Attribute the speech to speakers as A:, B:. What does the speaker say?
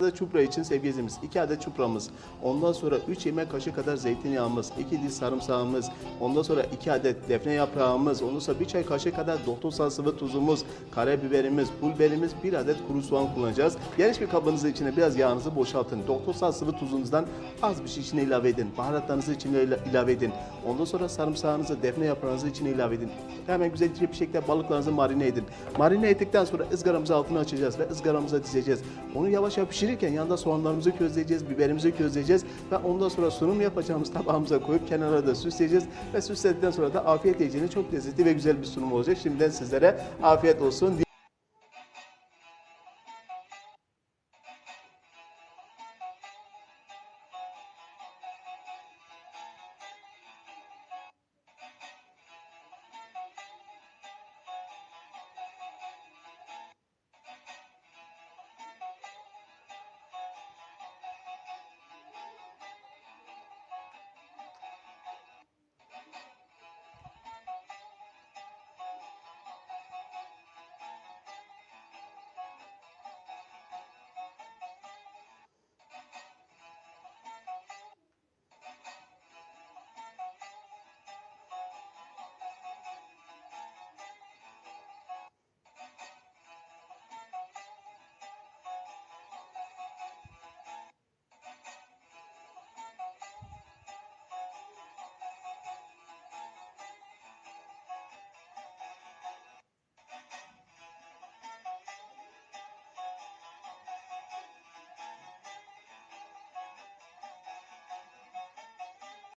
A: adet çupra için sevgili izleyicimiz 2 adet çupramız. Ondan sonra 3 yemek kaşığı kadar zeytinyağımız, 2 diş sarımsağımız, ondan sonra 2 adet defne yaprağımız, ondan sonra 1 çay kaşığı kadar doktor sal sıvı tuzumuz, karabiberimiz, pul biberimiz, 1 adet kuru soğan kullanacağız. Geniş bir kabınızın içine biraz yağınızı boşaltın. Doktor sal sıvı tuzunuzdan az bir şey içine ilave edin. Baharatlarınızı içine ila- ilave edin. Ondan sonra sarımsağınızı, defne yaprağınızı içine ilave edin. Hemen güzelce bir şekilde balıklarınızı marine edin. Marine ettikten sonra ızgaramızı altına açacağız ve ızgaramıza dizeceğiz. Onu yavaş yavaş pişirirken yanında soğanlarımızı közleyeceğiz, biberimizi közleyeceğiz ve ondan sonra sunum yapacağımız tabağımıza koyup kenara da süsleyeceğiz ve süsledikten sonra da afiyet yiyeceğiniz çok lezzetli ve güzel bir sunum olacak. Şimdiden sizlere afiyet olsun.